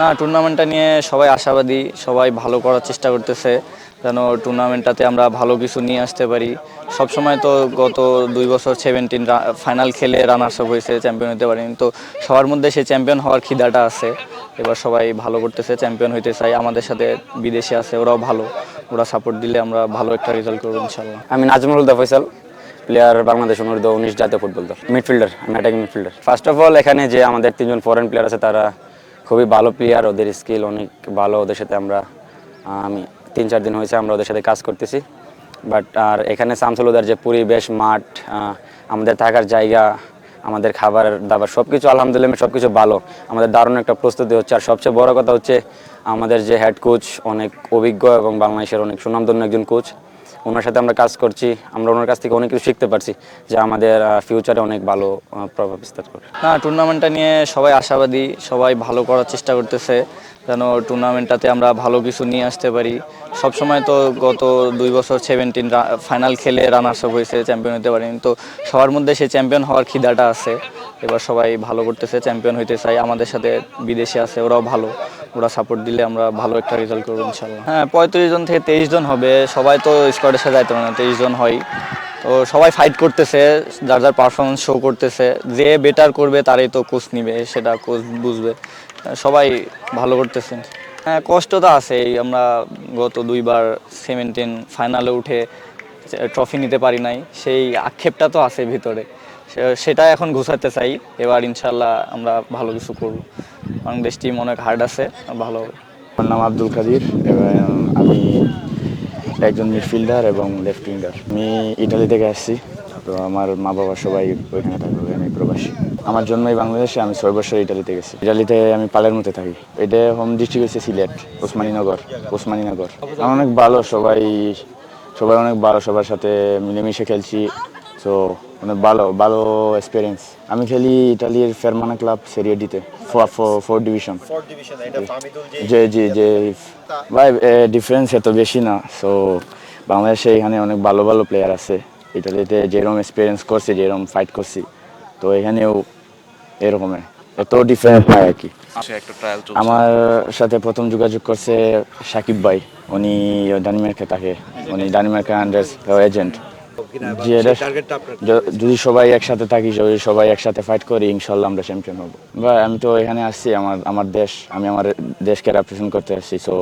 না টুর্নামেন্টটা নিয়ে সবাই আশাবাদী, সবাই ভালো করার চেষ্টা করতেছে, যেন টুর্নামেন্টটাতে আমরা ভালো কিছু নিয়ে আসতে পারি। সবসময় তো গত দুই বছর সেভেন্টিন ফাইনাল খেলে রানার্স আপ হয়েছে চ্যাম্পিয়ন হতে পারিনি। তো সবার মধ্যে সেই চ্যাম্পিয়ন হওয়ার খিদাটা আছে। এবার সবাই ভালো করতেছে চ্যাম্পিয়ন হইতে চাই, আমাদের সাথে বিদেশে আছে, ওরাও ভালো। ওরা সাপোর্ট দিলে আমরা ভালো একটা রেজাল্ট করব ইনশাল্লাহ আমি নাজমুল দা ফয়সাল প্লেয়ার বাংলাদেশ অনূর্ধ্ব উনিশ জাতীয় ফুটবল দল মিডফিল্ডার আমি attacking midfielder first of all এখানে যে আমাদের তিনজন ফরেন প্লেয়ার আছে, তারা খুবই ভালো প্লেয়ার ওদের স্কিল অনেক ভালো, ওদের সাথে আমরা, আমি তিন, চার দিন হয়েছে আমরা ওদের সাথে কাজ করতেছি। বাট আর এখানে শামসুলুদার যে পরিবেশ, মাঠ আমাদের থাকার জায়গা, আমাদের খাবার, দাবার সব কিছু আলহামদুলিল্লাহ সব কিছু ভালো। আমাদের দারুণ একটা প্রস্তুতি হচ্ছে। আর সবচেয়ে বড় কথা হচ্ছে, আমাদের যে হেড কোচ অনেক অভিজ্ঞ এবং বাংলাদেশের অনেক সুনামধন্য একজন কোচ ওনার সাথে আমরা কাজ করছি, আমরা ওনার কাছ থেকে অনেক কিছু শিখতে পারছি, যে আমাদের ফিউচারে অনেক ভালো প্রভাব বিস্তার করবে। না টুর্নামেন্টটা নিয়ে সবাই আশাবাদী, সবাই ভালো করার চেষ্টা করতেছে, যেন টুর্নামেন্টটাতে আমরা ভালো কিছু নিয়ে আসতে পারি। সবসময় তো গত দুই বছর সেভেন্টিন ফাইনাল খেলে রানার্স আপ হয়েছে চ্যাম্পিয়ন হতে পারিনি, তো সবার মধ্যে সেই চ্যাম্পিয়ন হওয়ার খিদাটা আছে। এবার সবাই ভালো করতেছে চ্যাম্পিয়ন হইতে চাই, আমাদের সাথে বিদেশে আছে, ওরাও ভালো। ওরা সাপোর্ট দিলে আমরা ভালো একটা রেজাল্ট করব ইনশাল্লাহ হ্যাঁ পঁয়ত্রিশ জন থেকে তেইশ জন হবে। সবাই তো স্কোয়াডের সাথে যাইতে পারে না, তেইশ জন হয়। তো সবাই ফাইট করতেছে, যার যার পারফরমেন্স শো করতেছে। যে বেটার করবে তারই তো কোচ নিবে, সেটা কোচ বুঝবে। সবাই ভালো করতেছে। হ্যাঁ কষ্ট তো আছেই আমরা গত দুইবার সেভেন্টিন ফাইনালে উঠে ট্রফি নিতে পারি নাই। সেই আক্ষেপটা তো আছে ভিতরে। সেটা এখন ঘুষাতে চাই। এবার ইনশাল্লাহ আমরা ভালো কিছু করব। বাংলাদেশ টিম অনেক হার্ড আছে, ভালো। আমার নাম আব্দুল কাদির আমি একজন মিডফিল্ডার এবং লেফট উইঙ্গার আমি ইটালি থেকে আসছি, তো আমার মা বাবা সবাই ওইখানে থাকবে, আমি প্রবাসী। আমার জন্মই বাংলাদেশে, আমি ছয় বছর ইটালিতে গেছি। ইটালিতে আমি পালের মধ্যে থাকি। এটা হোম ডিস্ট্রিক্ট হচ্ছে সিলেট ওসমানীনগর ওসমানীনগর অনেক ভালো, সবাই সবাই অনেক ভালো, সবার সাথে মিলেমিশে খেলছি। সো অনেক ভালো ভালো এক্সপিরিয়েন্স আমি খেলি ইটালির ফেরমানা ক্লাব সেরিয়ে ডিতে ফোর ডিভিশন যে জি যে ভাই ডিফারেন্স এত বেশি না। সো বাংলাদেশে এখানে অনেক ভালো ভালো প্লেয়ার আছে। ইটালিতে যেরকম এক্সপিরিয়েন্স করছি যেরকম ফাইট করছি তো এখানেও এরকমের এত ডিফারেন্স নাই আর কি। আমার সাথে প্রথম যোগাযোগ করছে সাকিব ভাই। উনি ডানিমার্কে থাকে। উনি ডানিমার্কের আন্ডার এজেন্ট জি এটা য- যদি সবাই একসাথে থাকি যদি সবাই একসাথে ফাইট করি ইনশাল্লাহ আমরা চ্যাম্পিয়ন হব। বা আমি তো এখানে আসছি আমার আমার দেশ আমি আমার দেশকে রিপ্রেজেন্ট করতে আসছি সো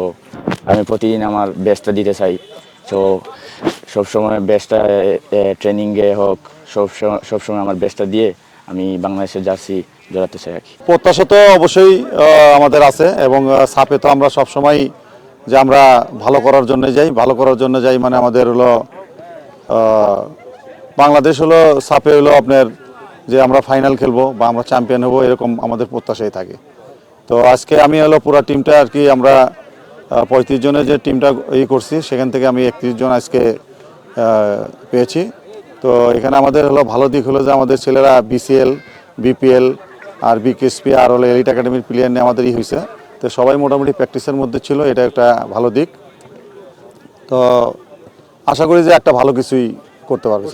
আমি প্রতিদিন আমার বেস্টটা দিতে চাই। সো সবসময় বেস্টটা ট্রেনিংয়ে হোক সব সবসময় আমার বেস্টটা দিয়ে আমি বাংলাদেশের জার্সি জড়াতে চাই আর কি। প্রত্যাশা তো অবশ্যই আমাদের আছে এবং সাপে তো আমরা সবসময় যে আমরা ভালো করার জন্য যাই ভালো করার জন্য যাই মানে আমাদের হলো বাংলাদেশ হলো, সাপে হলো আপনার যে আমরা ফাইনাল খেলব বা আমরা চ্যাম্পিয়ন হব, এরকম আমাদের প্রত্যাশাই থাকে। তো আজকে আমি হলো পুরো টিমটা আর কি, আমরা পঁয়ত্রিশ জনের যে টিমটা ই করছি, সেখান থেকে আমি একত্রিশ জন আজকে পেয়েছি। তো এখানে আমাদের হলো ভালো দিক হলো যে আমাদের ছেলেরা বিসিএল বিপিএল আর বিকেএসপি আর হলো এলিট একাডেমির প্লেয়ার নিয়ে আমাদের ই হয়েছে তো সবাই মোটামুটি প্র্যাকটিসের মধ্যে ছিল, এটা একটা ভালো দিক। তো আশা করি যে একটা ভালো কিছুই করতে পারবে